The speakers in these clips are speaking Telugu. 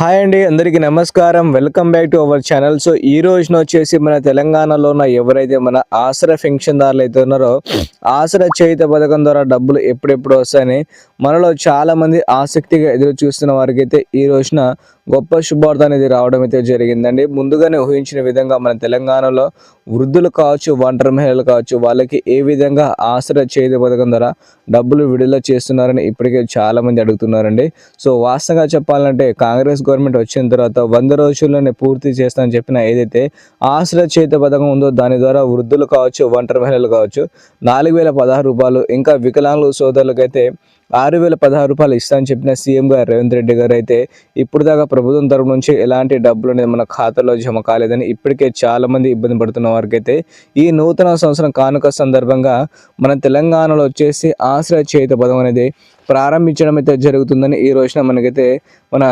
హాయ్ అండి అందరికీ నమస్కారం. Welcome back to our channel. So ఈ రోజున వచ్చేసి మన తెలంగాణలో ఉన్న ఎవరైతే మన ఆసరా పెన్షన్దారులు అయితే ఉన్నారో ఆసరా చేయుత పథకం ద్వారా డబ్బులు ఎప్పుడెప్పుడు వస్తాయని మనలో చాలామంది ఆసక్తిగా ఎదురు చూస్తున్న వారికి అయితే ఈ రోజున గొప్ప శుభార్త అనేది రావడం అయితే జరిగిందండి. ముందుగానే ఊహించిన విధంగా మన తెలంగాణలో వృద్ధులు కావచ్చు ఒంటరి మహిళలు కావచ్చు వాళ్ళకి ఏ విధంగా ఆసరా చేయుత పథకం ద్వారా డబ్బులు విడుదల చేస్తున్నారని ఇప్పటికే చాలామంది అడుగుతున్నారండి. సో వాస్తవంగా చెప్పాలంటే కాంగ్రెస్ గవర్నమెంట్ వచ్చిన తర్వాత వంద రోజుల్లోనే పూర్తి చేస్తానని చెప్పిన ఏదైతే ఆశ్ర చేత పథకం ఉందో దాని ద్వారా వృద్ధులు కావచ్చు ఒంటరి మహిళలు కావచ్చు నాలుగు వేల పదహారు రూపాయలు ఇంకా వికలాంగుల సోదరులకైతే ఆరు వేల పదహారు రూపాయలు ఇస్తానని చెప్పిన సీఎం గారు రేవంత్ రెడ్డి గారు అయితే ఇప్పుడు దాకా ప్రభుత్వం తరపు నుంచి ఎలాంటి డబ్బులు అనేది మన ఖాతాలో జమ కాలేదని ఇప్పటికే చాలా మంది ఇబ్బంది పడుతున్న వారికైతే ఈ నూతన సంవత్సరం కానుక సందర్భంగా మన తెలంగాణలో వచ్చేసి ఆశ్రయ చేత పదం అనేది ప్రారంభించడం అయితే జరుగుతుందని ఈ రోజున మనకైతే మన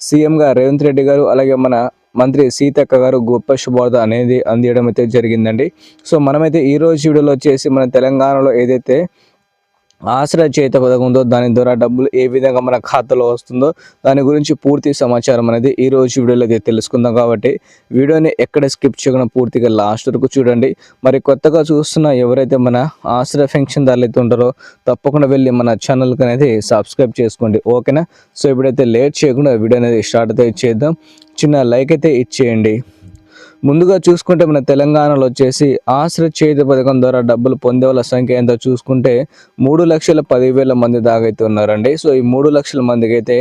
సీఎంగా రేవంత్ రెడ్డి గారు అలాగే మన మంత్రి సీతక్క గారు గొప్ప శుభార్త అనేది అందియడం అయితే జరిగిందండి. సో మనమైతే ఈ రోజు వీడియోలో వచ్చేసి మన తెలంగాణలో ఏదైతే ఆశ్రయ చేత పథకం ఉందో దాని ద్వారా డబ్బులు ఏ విధంగా మన ఖాతాలో వస్తుందో దాని గురించి పూర్తి సమాచారం అనేది ఈ రోజు వీడియోలో అయితే తెలుసుకుందాం కాబట్టి వీడియోని ఎక్కడ స్కిప్ చేయకుండా పూర్తిగా లాస్ట్ వరకు చూడండి. మరి కొత్తగా చూస్తున్న ఎవరైతే మన ఆశ్రయ పెన్షన్ దారులు అయితే ఉంటారో తప్పకుండా వెళ్ళి మన ఛానల్కి అనేది సబ్స్క్రైబ్ చేసుకోండి. ఓకేనా? సో ఇప్పుడైతే లేట్ చేయకుండా వీడియో అనేది స్టార్ట్ అయితే చేద్దాం. చిన్న లైక్ అయితే ఇచ్చేయండి. ముందుగా చూసుకుంటే మన తెలంగాణలో వచ్చేసి ఆశ్రయ చేతి పథకం ద్వారా డబ్బులు పొందే వాళ్ళ సంఖ్య ఎంత చూసుకుంటే మూడు లక్షల పదివేల మంది దాగైతే ఉన్నారండి. సో ఈ మూడు లక్షల మందికి అయితే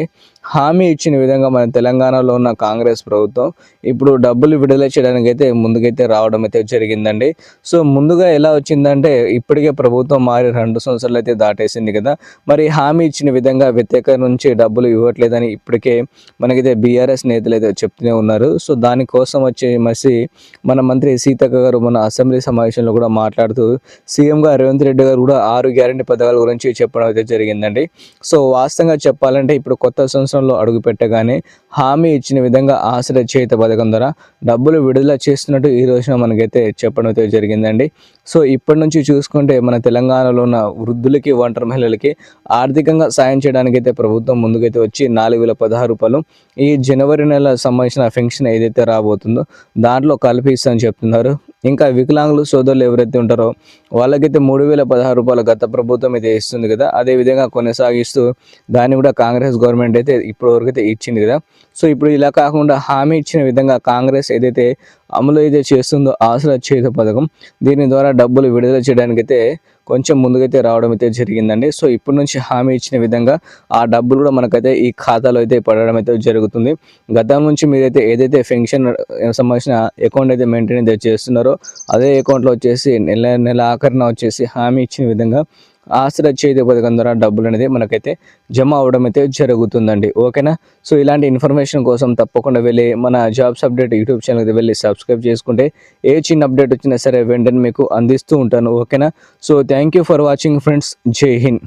హామీ ఇచ్చిన విధంగా మన తెలంగాణలో ఉన్న కాంగ్రెస్ ప్రభుత్వం ఇప్పుడు డబ్బులు విడుదల చేయడానికి అయితే ముందుకైతే రావడం అయితే జరిగిందండి. సో ముందుగా ఎలా వచ్చిందంటే ఇప్పటికే ప్రభుత్వం మారి రెండు సంవత్సరాలు అయితే దాటేసింది కదా. మరి హామీ ఇచ్చిన విధంగా వ్యతిరేక నుంచి డబ్బులు ఇవ్వట్లేదని ఇప్పటికే మనకైతే బీఆర్ఎస్ నేతలు అయితే చెప్తూనే ఉన్నారు. సో దానికోసం వచ్చి మసి మన మంత్రి సీతక్క గారు మన అసెంబ్లీ సమావేశంలో కూడా మాట్లాడుతూ సీఎంగా రేవంత్ రెడ్డి గారు కూడా ఆరు గ్యారంటీ పథకాల గురించి చెప్పడం అయితే జరిగిందండి. సో వాస్తవంగా చెప్పాలంటే ఇప్పుడు కొత్త సంవత్సరం రాష్ట్రంలో అడుగుపెట్టగానే హామీ ఇచ్చిన విధంగా ఆశ్రయ చేత పథకం ద్వారా డబ్బులు విడుదల చేస్తున్నట్టు ఈ రోజున మనకైతే చెప్పడం అయితే జరిగిందండి. సో ఇప్పటి నుంచి చూసుకుంటే మన తెలంగాణలో ఉన్న వృద్ధులకి ఒంటరి మహిళలకి ఆర్థికంగా సాయం చేయడానికి అయితే ప్రభుత్వం ముందుకైతే వచ్చి నాలుగు వేల పదహారు రూపాయలు ఈ జనవరి నెల సంబంధించిన పెన్షన్ ఏదైతే రాబోతుందో దాంట్లో కల్పిస్తామని చెప్తున్నారు. ఇంకా వికలాంగులు సోదరులు ఎవరైతే ఉంటారో వాళ్ళకైతే మూడు వేల పదహారు రూపాయలు గత ప్రభుత్వం అయితే ఇస్తుంది కదా. అదే విధంగా కొనసాగిస్తూ దాన్ని కూడా కాంగ్రెస్ గవర్నమెంట్ అయితే ఇప్పటివరకు అయితే ఇచ్చింది కదా. సో ఇప్పుడు ఇలా కాకుండా హామీ ఇచ్చిన విధంగా కాంగ్రెస్ ఏదైతే అమలు అయితే చేస్తుందో ఆసరా చేత పథకం దీని ద్వారా డబ్బులు విడుదల చేయడానికి అయితే కొంచెం ముందుకైతే రావడం అయితే జరిగిందండి. సో ఇప్పటి నుంచి హామీ ఇచ్చిన విధంగా ఆ డబ్బులు కూడా మనకైతే ఈ ఖాతాలో అయితే పడడం అయితే జరుగుతుంది. గతం నుంచి మీరైతే ఏదైతే పెన్షన్ సంబంధించిన అకౌంట్ అయితే మెయింటైన్ అయితే చేస్తున్నారో అదే అకౌంట్లో వచ్చేసి నెల నెల ఆఖరిన వచ్చేసి హామీ ఇచ్చిన విధంగా ఆశ్రయ చేతి పథకం ద్వారా డబ్బులు అనేది మనకైతే జమ అవడం అయితే జరుగుతుందండి. ఓకేనా? సో ఇలాంటి ఇన్ఫర్మేషన్ కోసం తప్పకుండా వెళ్ళి మన జాబ్స్ అప్డేట్ యూట్యూబ్ ఛానల్కి వెళ్ళి సబ్స్క్రైబ్ చేసుకుంటే ఏ చిన్న అప్డేట్ వచ్చినా సరే వెంటనే మీకు అందిస్తూ ఉంటాను. ఓకేనా? So thank you for watching friends Jai Hind.